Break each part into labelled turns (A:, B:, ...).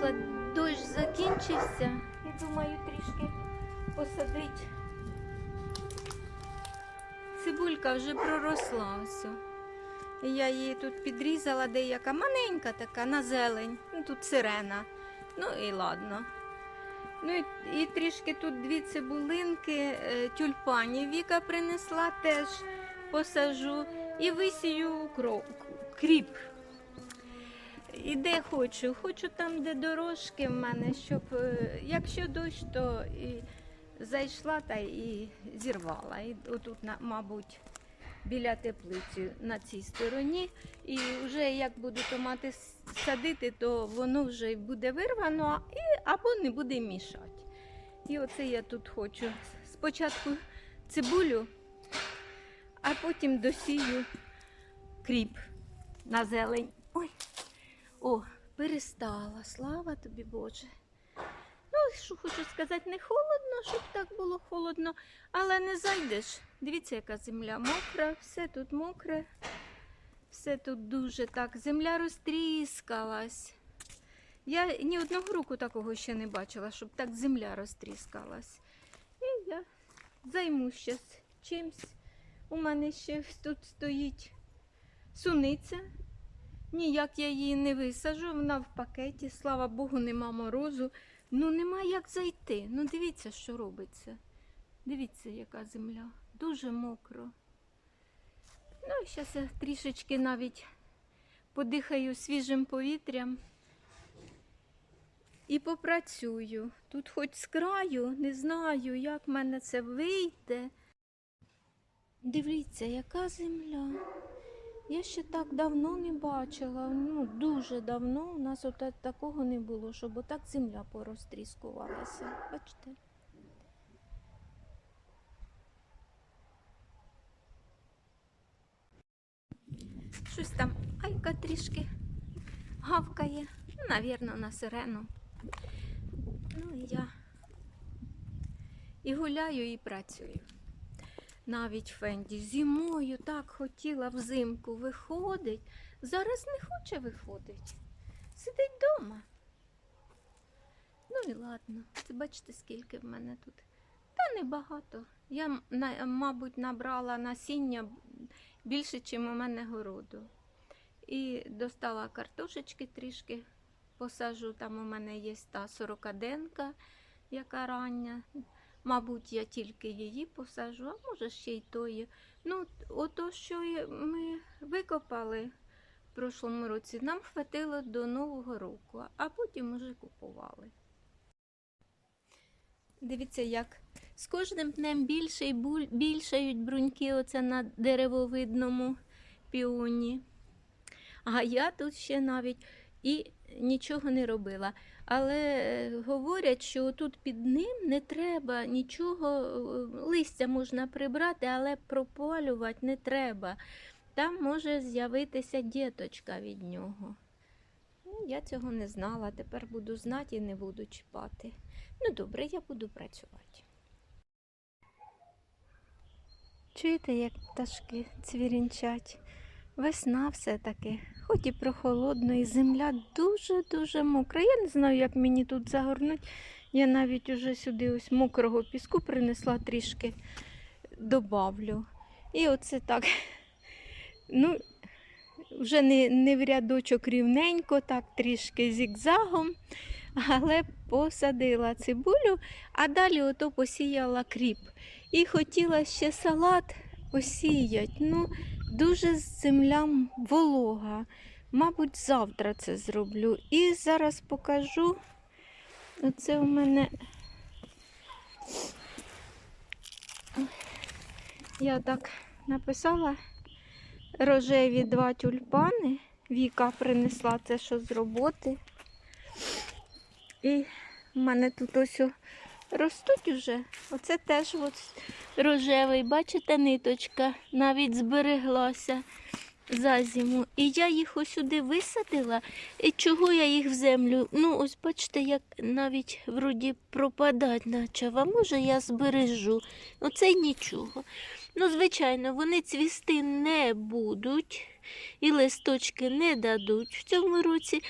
A: вийшла, дощ закінчився. І думаю, трішки посадить. Цибулька вже проросла ось. І я її тут підрізала, деяка маленька така, на зелень. Ну, тут сирена. Ну і ладно. Ну і, і трішки тут дві цибулинки, е, тюльпанів Віка принесла, теж посажу. І висію кріп. І де хочу. Хочу там, де дорожки в мене, щоб е, якщо дощ, то і зайшла та і зірвала. І отут, мабуть, біля теплиці на цій стороні. І вже як буду томати с- садити, то воно вже буде вирвано і, або не буде мішати. І оце я тут хочу. Спочатку цибулю, а потім досію кріп на зелень. О, перестала. Слава тобі, Боже. Ну, що хочу сказати, не холодно, щоб так було холодно, але не зайдеш. Дивіться, яка земля мокра, все тут мокре, все тут дуже так. Земля розтріскалась. Я ні одного року такого ще не бачила, щоб так земля розтріскалась. І я займусь зараз чимсь. У мене ще тут стоїть суниця. Ніяк я її не висажу, вона в пакеті, слава Богу, нема морозу. Ну нема як зайти. Ну дивіться, що робиться. Дивіться, яка земля. Дуже мокро. Ну, зараз я трішечки навіть подихаю свіжим повітрям і попрацюю. Тут хоч з краю, не знаю, як в мене це вийде. Дивіться, яка земля. Я ще так давно не бачила. Ну, дуже давно у нас от такого не було, щоб отак земля порозтріскувалася. Бачите? Щось там айка трішки гавкає. Ну, навірно, на сирену. Ну і я і гуляю, і працюю. Навіть Фенді зимою так хотіла взимку виходить, зараз не хоче виходить. Сидить вдома. Ну і ладно, це бачите, скільки в мене тут. Та небагато. Я, мабуть, набрала насіння більше, ніж у мене городу. І достала картошечки трішки, посажу. Там у мене є та сорокаденка, яка рання. Мабуть, я тільки її посажу, а може ще й тої. Ну, ото, що ми викопали в прошлому році, нам хватило до Нового року, а потім уже купували. Дивіться, як з кожним днем більше і більшають бруньки оце на деревовидному піоні. А я тут ще навіть і нічого не робила. Але е, говорять, що тут під ним не треба нічого, е, листя можна прибрати, але пропалювати не треба. Там може з'явитися діточка від нього. Ну, я цього не знала, тепер буду знати і не буду чіпати. Ну, добре, я буду працювати. Чуєте, як пташки цвірінчать? Весна все-таки, хоч і прохолодно, і земля дуже-дуже мокра. Я не знаю, як мені тут загорнуть. Я навіть уже сюди ось мокрого піску принесла трішки, добавлю. І оце так. Ну, вже не, не в рядочок рівненько, так трішки зігзагом, але посадила цибулю, а далі ото посіяла кріп. І хотіла ще салат посіяти. Ну, дуже земля волога. Мабуть, завтра це зроблю. І зараз покажу. Оце у мене. Я так написала рожеві два тюльпани. Віка принесла це що з роботи. І в мене тут ось ростуть уже. Оце теж от рожевий. Бачите, ниточка навіть збереглася за зиму. І я їх ось сюди висадила. І чого я їх в землю? Ну, ось бачите, як навіть вроді пропадать почав. А може я збережу. Оце й нічого. Ну, звичайно, вони цвісти не будуть і листочки не дадуть в цьому році,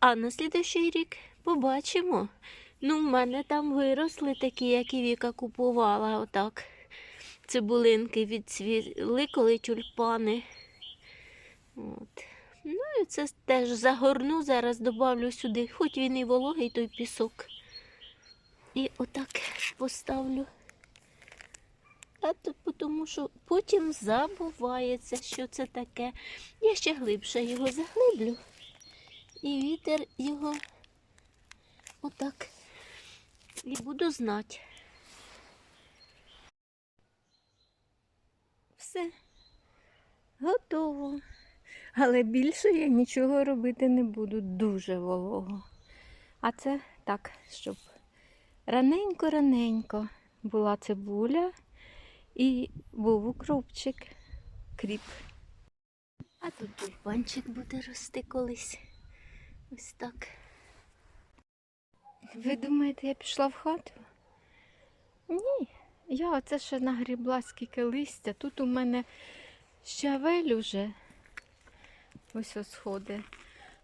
A: а на слідуючий рік
B: Побачимо. Ну, в мене там виросли такі, як і Віка купувала, отак. Цибулинки відцвіли, коли тюльпани. От. Ну і це теж загорну, зараз добавлю сюди, хоч він і вологий той пісок. І отак поставлю. А то тому що потім забувається, що це таке. Я ще глибше його заглиблю. І вітер його отак. І буду знати.
A: Все. Готово. Але більше я нічого робити не буду. Дуже волого. А це так, щоб раненько-раненько була цибуля і був укропчик, кріп.
B: А тут тюльпанчик буде рости колись. Ось так.
A: Ви думаєте, я пішла в хату? Ні, я оце ще нагрібла скільки листя. Тут у мене щавель уже. Ось ось сходи.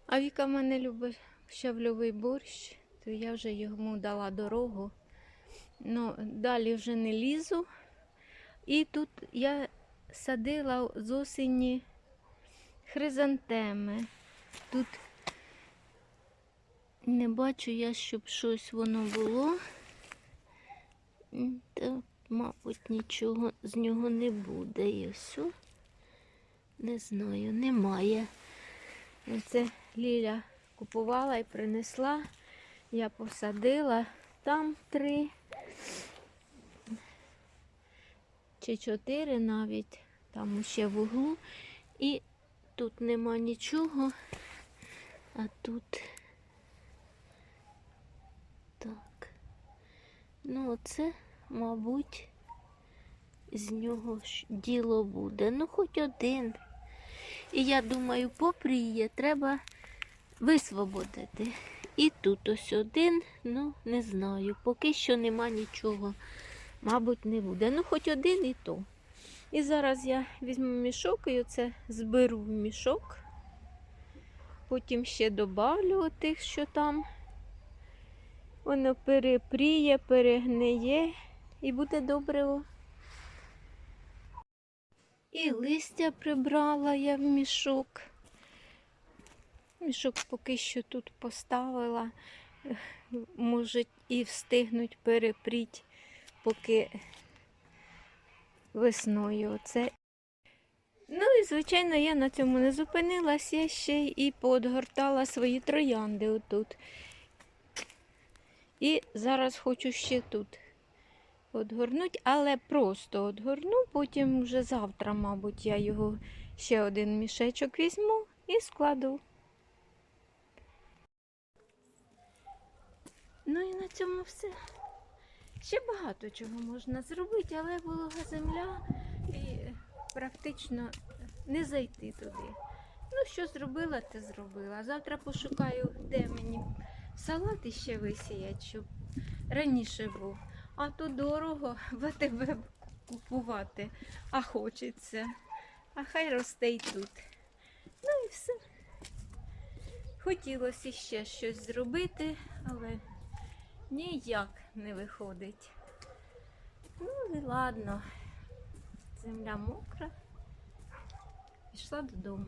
A: А Віка в мене любить щавльовий борщ, то я вже йому дала дорогу. Ну, далі вже не лізу. І тут я садила з осені хризантеми. Тут
B: Не бачу я, щоб щось воно було. Та, мабуть, нічого з нього не буде. І все. Не знаю, немає.
A: Це Ліля купувала і принесла. Я посадила там три чи чотири навіть, там ще в углу.
B: І тут нема нічого. А тут так. Ну, оце, мабуть, з нього ж діло буде. Ну, хоч один. І я думаю, попріє, треба висвободити. І тут ось один, ну, не знаю. Поки що нема нічого. Мабуть, не буде. Ну, хоч один і то.
A: І зараз я візьму мішок і оце зберу в мішок. Потім ще добавлю тих, що там. Воно перепріє, перегниє і буде добре. І листя прибрала я в мішок. Мішок поки що тут поставила. Може і встигнуть перепріть, поки весною. Оце. Ну і, звичайно, я на цьому не зупинилась, я ще і поодгортала свої троянди отут. І зараз хочу ще тут одгорнути, але просто одгорну, потім вже завтра, мабуть, я його ще один мішечок візьму і складу. Ну і на цьому все. Ще багато чого можна зробити, але волога земля і практично не зайти туди. Ну, що зробила, те зробила. Завтра пошукаю, де мені салат іще висіять, щоб раніше був. А то дорого в купувати, а хочеться. А хай росте й тут. Ну і все. Хотілося ще щось зробити, але ніяк не виходить. Ну і ладно. Земля мокра. Пішла додому.